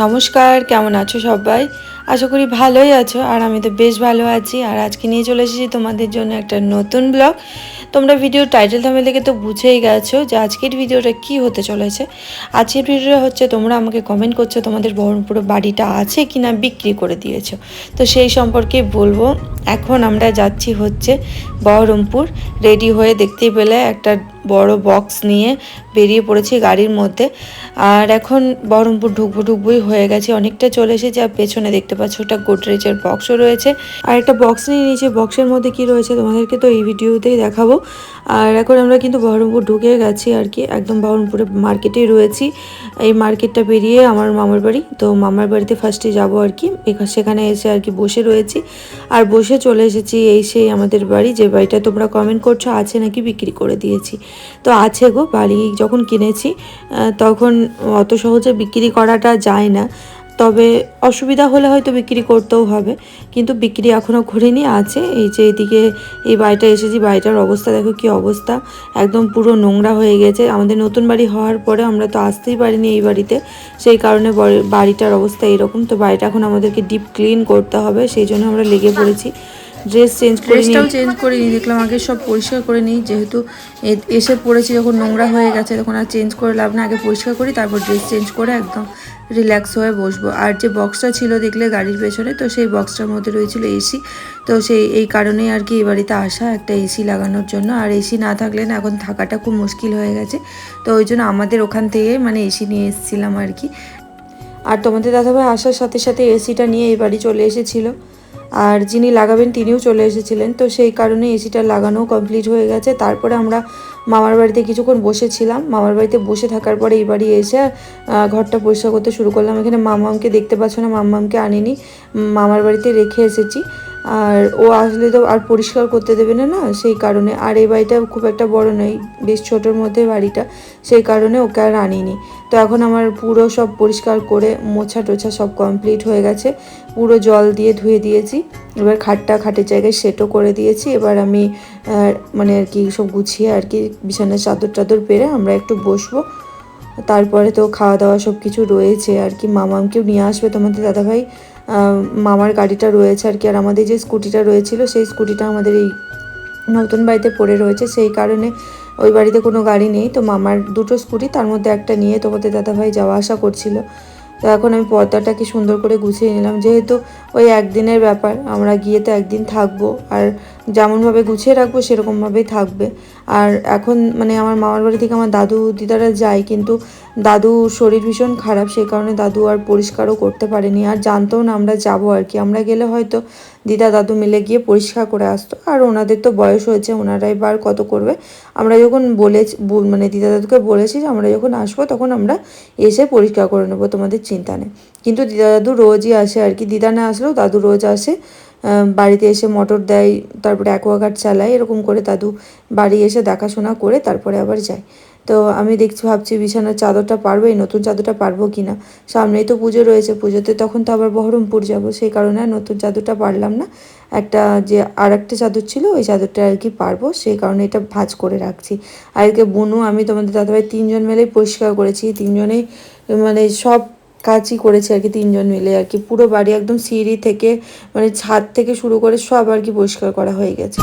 নমস্কার, কেমন আছো সবাই? আশা করি ভালোই আছো, আর আমি তো বেশ ভালো আছি। আর আজকে নিয়ে চলে এসেছি তোমাদের জন্য একটা নতুন ব্লগ। তোমরা ভিডিও টাইটেল থামে দেখে তো বুঝেই গেছো যে আজকের ভিডিওটা কি হতে চলেছে। আজকের ভিডিওটা হচ্ছে, তোমরা আমাকে কমেন্ট করছ তোমাদের বহরমপুরে বাড়িটা আছে কি না বিক্রি করে দিয়েছ। তো সেই সম্পর্কে বলব। এখন আমরা যাচ্ছি হচ্ছে বহরমপুর। রেডি হয়ে দেখতেই পেলে একটা বড় বক্স নিয়ে বেরিয়ে পড়েছি গাড়ির মধ্যে। আর এখন বহরমপুর ঢুকবো ঢুকবোই হয়ে গেছে। অনেকটা চলে এসেছে, আর পেছনে দেখতে পাচ্ছ ওটা গোদরেজের বক্সও রয়েছে। আর একটা বক্স নিয়ে নিয়েছি। বক্সের মধ্যে কি রয়েছে তোমাদেরকে তো এই ভিডিওতেই দেখাবো। আর এখন আমরা কিন্তু বহরমপুর ঢুকে গেছি আর কি। একদম বহরমপুরে মার্কেটেই রয়েছি। এই মার্কেটটা পেরিয়ে আমার মামার বাড়ি। তো মামার বাড়িতে ফার্স্টে যাব আর কি। সেখানে এসে আর কি বসে রয়েছি। আর বসে চলে এসেছি এই সেই আমাদের বাড়ি। যে বাড়িটা তোমরা কমেন্ট করছ, আছে নাকি বিক্রি করে দিয়েছি। তো আছে গো, বাড়ি যখন কিনেছি তখন অত সহজে বিক্রি করাটা যায় না। তবে অসুবিধা হলে হয়তো বিক্রি করতেও হবে, কিন্তু বিক্রি এখনও করিনি, আছে। এই যে এদিকে এই বাড়িটা এসেছি, বাড়িটার অবস্থা দেখো কি অবস্থা। একদম পুরো নোংরা হয়ে গেছে। আমাদের নতুন বাড়ি হওয়ার পরে আমরা তো আসতেই পারিনি এই বাড়িতে। সেই কারণে বাড়িটার অবস্থা এরকম। তো বাড়িটা এখন আমাদেরকে ডিপ ক্লিন করতে হবে, সেই জন্য আমরা লেগে পড়েছি। ড্রেস চেঞ্জ করে ড্রেসটাও চেঞ্জ করে নিই দেখলাম আগে সব পরিষ্কার করে নিই যেহেতু এসে পড়েছি যখন নোংরা হয়ে গেছে তখন আর চেঞ্জ করে লাভ না আগে পরিষ্কার করি তারপর ড্রেস চেঞ্জ করে একদম রিল্যাক্স হয়ে বসবো। আর যে বক্সটা ছিল দেখলে গাড়ির পেছনে তো সেই বক্সটার মধ্যে রয়েছিল এসি তো সেই এই কারণেই আর কি এই বাড়িতে আসা একটা এসি লাগানোর জন্য। আর এসি না থাকলে না এখন থাকাটা খুব মুশকিল হয়ে গেছে তো ওই জন্য আমাদের ওখান থেকে মানে এসি নিয়ে এসেছিলাম আর কি। আর তোমাদের দাদাভাই আসার সাথে সাথে এসিটা নিয়ে এই বাড়ি চলে এসেছিল। আর যিনি লাগাবেন তিনিও চলে এসেছিলেন। তো সেই কারণে এসিটা লাগানো কমপ্লিট হয়ে গেছে। তারপরে আমরা মামার বাড়িতে কিছুক্ষণ বসেছিলাম। মামার বাড়িতে বসে থাকার পরে এই বাড়ি এসে ঘরটা পরিষ্কার করতে শুরু করলাম। এখানে মামামকে দেখতে পাচ্ছ না, মামামকে আনিনি। মামার বাড়িতে রেখে এসেছি। আর ও আসলে তো আর পরিষ্কার করতে দেবে না না? সেই কারণে। আর এই বাড়িটা খুব একটা বড় নয় বেশ ছোটোর মধ্যে বাড়িটা। সেই কারণে ওকে আর আনিনি। তো এখন আমার পুরো সব পরিষ্কার করে মোছা টোছা সব কমপ্লিট হয়ে গেছে। পুরো জল দিয়ে ধুয়ে দিয়েছি। এবার খাটটা খাটের জায়গায় সেটও করে দিয়েছি। এবার আমি মানে আর কি সব গুছিয়ে আর কি বিছানার চাদর টাদর পেরে আমরা একটু বসবো। তারপরে তো খাওয়া দাওয়া সব কিছু রয়েছে আর কি। মামামকেও নিয়ে আসবে তোমাদের দাদাভাই। মামার গাড়িটা রয়েছে আর কি। আর আমাদের যে স্কুটিটা রয়েছিল, সেই স্কুটিটা আমাদের এই নতুন বাড়িতে পড়ে রয়েছে। সেই কারণে ওই বাড়িতে কোনো গাড়ি নেই। তো মামার দুটো স্কুটি, তার মধ্যে একটা নিয়ে তোমাদের দাদাভাই যাওয়া আসা করছিল। তো এখন আমি পর্দাটাকে সুন্দর করে গুছিয়ে নিলাম। যেহেতু ওই একদিনের ব্যাপার, আমরা গিয়ে তো একদিন থাকব। আর যেমনভাবে গুছিয়ে রাখব, সেরকমভাবেই থাকবে। আর এখন মানে আমার মামার বাড়ি থেকে আমার দাদু, দিদারা যায়, কিন্তু দাদু শরীর ভীষণ খারাপ, সেই কারণে দাদু আর পরিষ্কারও করতে পারেনি। আর জানতেও না আমরা যাব আর কি। আমরা গেলে হয়তো দিদা, দাদু মিলে গিয়ে পরিষ্কার করে আসতো। আর ওনাদের তো বয়স হয়েছে, ওনারাই বার কত করবে? আমরা যখন বলে মানে দিদা, দাদুকে বলেছি যে আমরা যখন আসব, তখন আমরা এসে পরিষ্কার করে নেব তোমাদের চিন্তা নেই। কিন্তু দিদা, দাদু রোজই আসে আর কি। দিদা না আসলেও দাদু রোজ আসে। বাড়িতে এসে মোটর দেয়, তারপরে অ্যাকোয়াগার্ড চালায়, এরকম করে দাদু বাড়ি এসে দেখাশোনা করে তারপরে আবার যায়। তো আমি দেখছি, ভাবছি বিছানার চাদরটা পারব এই নতুন চাদরটা পারব কি না সামনেই তো পুজো রয়েছে, পুজোতে তখন তো আবার বহরমপুর যাব, সেই কারণে আর নতুন চাদরটা পারলাম না। একটা যে আর একটা চাদর ছিল, ওই চাদরটা আর কি পারব, সেই কারণে এটা ভাঁজ করে রাখছি। আর এদিকে বুনু, আমি তোমাদের দাদাভাই তিনজন মিলেই পরিষ্কার করেছি, তিনজনেই মানে সব কাজই করেছে আর কি তিনজন মিলে আর কি। পুরো বাড়ি একদম সিঁড়ি থেকে মানে ছাদ থেকে শুরু করে সব আর কি পরিষ্কার করা হয়ে গেছে।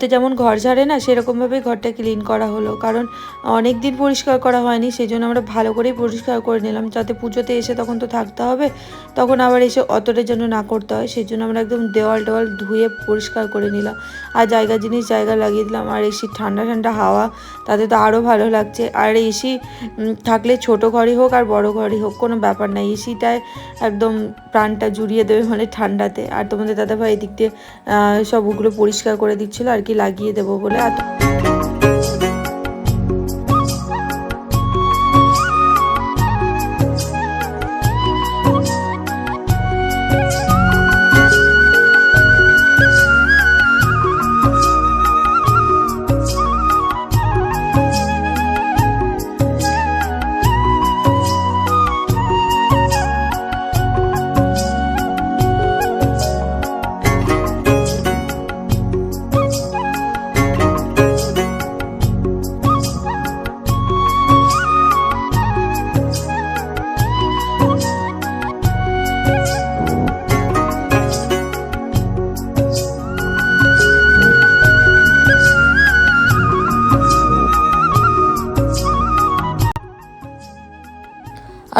পুজোতে যেমন ঘর ঝাড়ে না, সেরকমভাবেই ঘরটা ক্লিন করা হলো। কারণ অনেক দিন পরিষ্কার করা হয়নি সেই জন্য আমরা ভালো করেই পরিষ্কার করে নিলাম। যাতে পুজোতে এসে তখন তো থাকতে হবে, তখন আবার এসে অতটার জন্য না করতে হয় সেই জন্য আমরা একদম দেওয়াল টেওয়াল ধুয়ে পরিষ্কার করে নিলাম। আর জায়গা জিনিস জায়গা লাগিয়ে দিলাম, আর এসি ঠান্ডা ঠান্ডা হাওয়া, তাতে তো আরও ভালো লাগছে। আর এসি থাকলে ছোট ঘরই হোক আর বড় ঘরই হোক, কোনো ব্যাপার না। এসিটায় একদম প্রাণটা জুড়িয়ে দেবে মানে ঠান্ডাতে। আর তোমাদের দাদাভাই এদিক দিয়ে সব ওগুলো পরিষ্কার করে দিচ্ছিল, আর লাগিয়ে দেবো বলে আর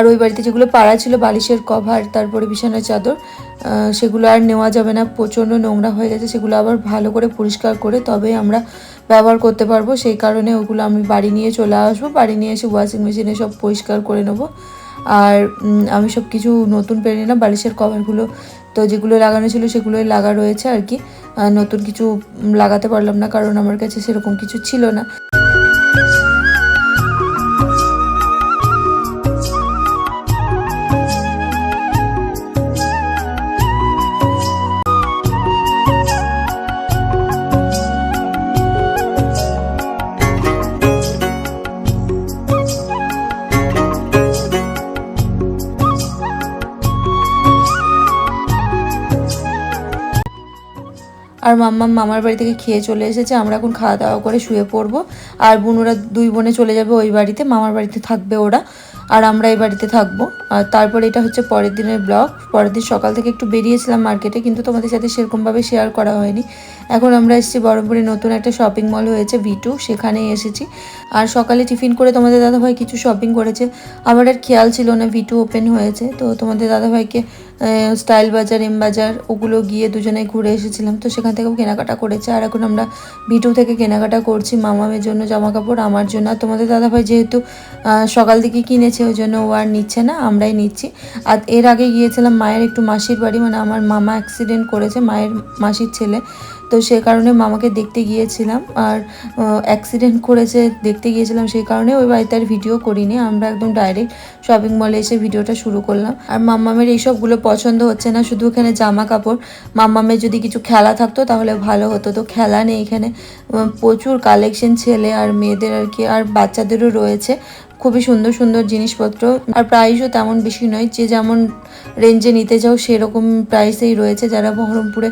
আর ওই বাড়িতে যেগুলো পাড়া ছিল, বালিশের কভার, তারপরে বিছানার চাদর সেগুলো আর নেওয়া যাবে না। প্রচণ্ড নোংরা হয়ে গেছে, সেগুলো আবার ভালো করে পরিষ্কার করে তবেই আমরা ব্যবহার করতে পারব। সেই কারণে ওগুলো আমি বাড়ি নিয়ে চলে আসব, বাড়ি নিয়ে এসে ওয়াশিং মেশিনে সব পরিষ্কার করে নেব। আর আমি সব কিছু নতুন পেরে নিলাম, বালিশের কভারগুলো তো যেগুলো লাগানো ছিল সেগুলোই লাগা রয়েছে আর কি। নতুন কিছু লাগাতে পারলাম না, কারণ আমার কাছে সেরকম কিছু ছিল না। আর মাম্মা মামার বাড়ি থেকে খেয়ে চলে এসেছে, আমরা এখন খাওয়া দাওয়া করে শুয়ে পড়ব। আর বোনুরা দুই বোনে চলে যাবে ওই বাড়িতে, মামার বাড়িতে থাকবে ওরা, আর আমরা এই বাড়িতে থাকব। আর তারপরে এটা হচ্ছে পরের দিনের ব্লগ। পরের দিন সকাল থেকে একটু বেরিয়েছিলাম মার্কেটে, কিন্তু তোমাদের সাথে সেরকমভাবে শেয়ার করা হয়নি। এখন আমরা এসেছি বহরমপুরে, নতুন একটা শপিং মল হয়েছে ভিটু সেখানেই এসেছি। আর সকালে টিফিন করে তোমাদের দাদাভাই কিছু শপিং করেছে। আমার আর খেয়াল ছিল না ভিটু ওপেন হয়েছে, তো তোমাদের দাদাভাইকে স্টাইল বাজার এম বাজার, ওগুলো গিয়ে দুজনে ঘুরে এসেছিলাম। তো সেখান থেকেও কেনাকাটা করেছে। আর এখন আমরা ভিটু থেকে কেনাকাটা করছি, মামামের জন্য জামা কাপড় আমার জন্য। আর তোমাদের দাদাভাই যেহেতু সকাল থেকে কিনেছে, ওই জন্য ও আর নিচ্ছে না, আমরাই নিচ্ছি। আর এর আগে গিয়েছিলাম মায়ের একটু মাসির বাড়ি মানে আমার মামা অ্যাক্সিডেন্ট করেছে, মায়ের মাসির ছেলে। তো সে কারণে মামাকে দেখতে গিয়েছিলাম আর অ্যাক্সিডেন্ট করেছে দেখতে গিয়েছিলাম সেই কারণে। ওই বাড়িতে আর ভিডিও করিনি, আমরা একদম ডাইরেক্ট শপিং মলে এসে ভিডিওটা শুরু করলাম। আর মাম্মামের এইসবগুলো পছন্দ হচ্ছে না, শুধু এখানে জামা কাপড়। মাম্মামের যদি কিছু খেলা থাকতো তাহলে ভালো হতো। তো খেলা নেই এখানে। প্রচুর কালেকশন ছেলে আর মেয়েদের আর কি, আর বাচ্চাদেরও রয়েছে। খুবই সুন্দর সুন্দর জিনিসপত্র। আর প্রাইসও তেমন বেশি নয়, যে যেমন রেঞ্জে নিতে চাও সেরকম প্রাইসেই রয়েছে। যারা বহরমপুরে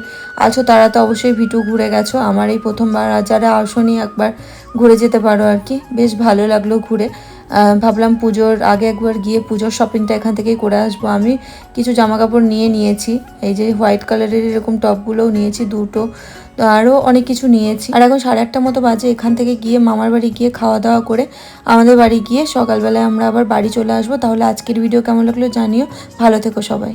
আছো, তারা তো অবশ্যই ভিটু ঘুরে গেছো। আমার এই প্রথমবার, আর যারা আসনি, একবার ঘুরে যেতে পারো আর কি। বেশ ভালো লাগল ঘুরে। ভাবলাম পুজোর আগে একবার গিয়ে পুজোর শপিংটা এখান থেকেই করে আসব। আমি কিছু জামা কাপড় নিয়ে নিয়েছি। এই যে হোয়াইট কালারের এরকম টপগুলোও নিয়েছি দুটো। তো আরও অনেক কিছু নিয়েছি। আর এখন সাড়ে আটটা মতো বাজে। এখান থেকে গিয়ে মামার বাড়ি গিয়ে খাওয়া দাওয়া করে আমাদের বাড়ি গিয়ে সকালবেলায় আমরা আবার বাড়ি চলে আসব। তাহলে আজকের ভিডিও কেমন লাগল জানিও। ভালো থেকো সবাই।